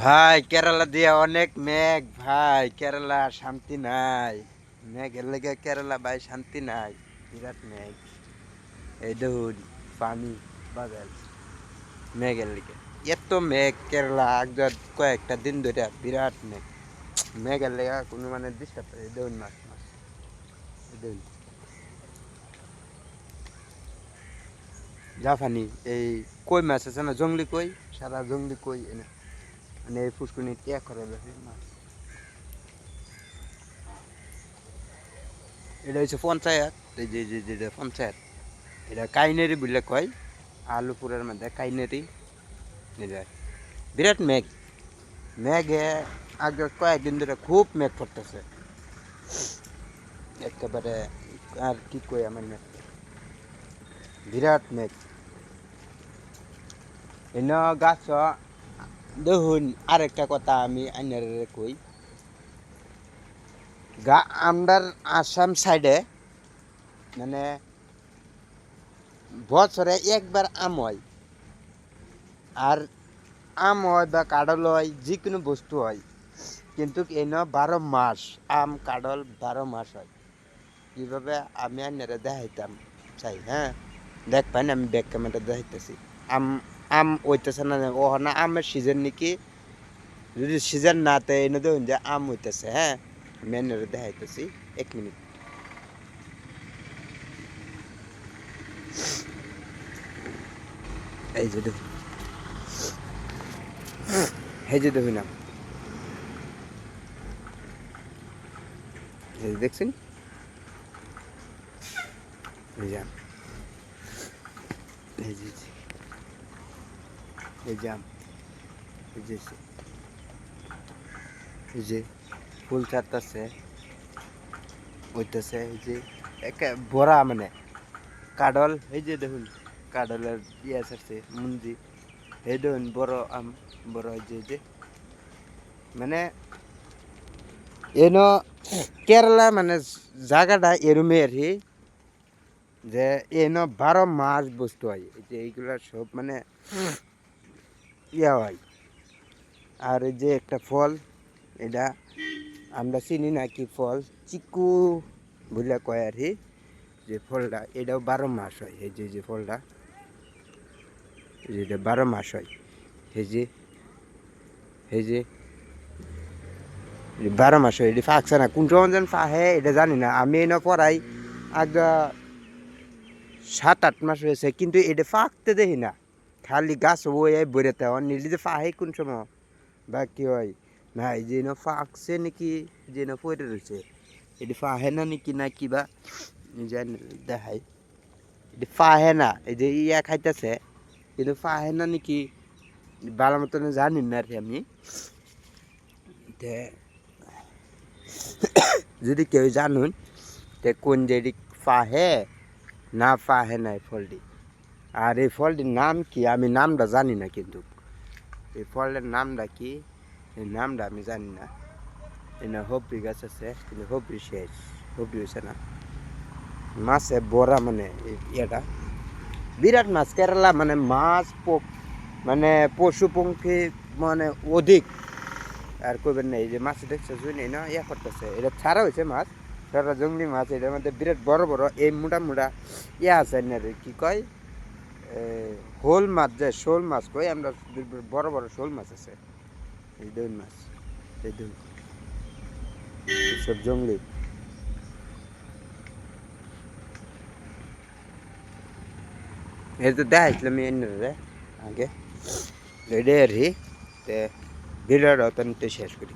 ভাই, কেরালা দিয়ে অনেক মেঘ, ভাই। কেরালা শান্তি নাই। মেঘের লেগে কেরালা ভাই শান্তি নাই। বিরাট মেঘ। এই দেখুন পানি বাদল মেঘের লেগে। এত মেঘ কেরালা একজন কয়েকটা দিন ধরে বিরাট মেঘ। মেঘের লেগে কোনো মানে ডিস্টার্ব করে দেখুন মাছ মাছ। এই জাফানি এই কই মাছ আছে না? জঙ্গলি কই? সারা জঙ্গলি কই এনে? এই পুষ্কুনি ত্যাগ করে বেশি মাছ এটা হচ্ছে পঞ্চায়েত, এই যে যে যেটা পঞ্চায়েত, এটা কাইনেরি বলে কয়, আলুপুরের মধ্যে কাইনেরি এটা বিরাট মেঘ। মেঘে আগে কয়েকদিন ধরে খুব মেঘ পড়তেছে একেবারে আর কি কই আমার মেঘ? বিরাট মেঘ। এন গাছ দেখুন, আরেকটা কথা আমি আইনার কই। গা, আমরার আসাম সাইডে মানে বছরে একবার আম হয়। আর আম হয় বা কাডল হয় যে কোনো বস্তু হয়। কিন্তু এনে বারো মাস, আম কাডল বারো মাস হয়। কীভাবে আমি আইনারে দেখাইতাম, চাই হ্যাঁ? দেখ পাই আমি ব্যাক ক্যামেরা দেখাইতেছি। আম আম হইতেছে না ও না আমের সিজন নাকি? যদি সিজন না তো এনে দেখুন যে আম হইতেছে হ্যাঁ? মেনের দেখাইতেছি, এক মিনিট। এই যে দেখুন এই যে দেখুন আম এই দেখছেন? এই যে এই যে। এই যে। আম, এই যে এই যে ফুল ছাড়তেছে হইতেছে এই যে একে বড়া মানে কাডল এই যে দেখুন কাডলের ইয়ে ছাড়ছে মন্দি এই দেখুন বড় আম, বড় যে যে মানে এনো কেরালা মানে জায়গাটা এরমে আর যে এনো বারো মাস বস্তু হয় এইগুলা সব মানে ইয়া হয় আর যে একটা ফল, এটা আমরা চিনি না কি ফল, চিকু বলে কয় আর যে ফলটা, এটাও বারো মাস হয়, এই যে যে ফলটা এই যে এটা বারো মাস হয়, এই যে যে, বারো মাস হয়, এটা ফাঁকছে না কোন সময় যেন ফাহে এটা জানি না, আমি এনে পড়াই আগে সাত আট মাস হয়েছে, কিন্তু এটা ফাঁকতে দেখি না। খালি গাছ বই বইরেতে হন নিলি ফাহে কোন সময়? বা কি হয়? না, এই যে না ফাঁকছে নাকি, যে না পড়ে রয়েছে এটি ফাহে না নাকি, না কিবা জান দেখাই। এটি ফাহে না, এই যে ইয়া খাইতেছে, কিন্তু ফাহে না নাকি? ভালো মতন জানি না আর কি আমি যদি কেউ জানুন, তে কোন যে এটি ফাহে, না ফাহে না এই ফলটি? আর এই ফলটির নাম কি? আমি নামটা জানি না কিন্তু। এই ফলের নামটা কি? এই নামটা আমি জানি না। এনে হবরি গাছ আছে, কিন্তু হবরি শেষ। হবরি হয়েছে না। মাছে বড়া মানে ইয়েটা। বিরাট মাছ, কেরালা মানে মাছ মানে পশু পঙ্খী মানে অধিক। আর কইবেন না, এই যে মাছ দেখছে শুনি না, ইয়া করতেছে। এটা ছাড়া হয়েছে মাছ, সারা জঙ্গলি মাছ, এটার মধ্যে বিরাট বড় বড়, এই মোটা মোটা ইয়া আছে কি কয়? শোল মাছ যে, শোল মাছ কই? আমরা বড় বড় শোল মাছ আছে। এই দেখুন মাছ, এই দেখুন সব জঙ্গলি এই তো দেখাইছিলাম এনে আগে। রেডি আর ভিডিওটা তো শেষ করি।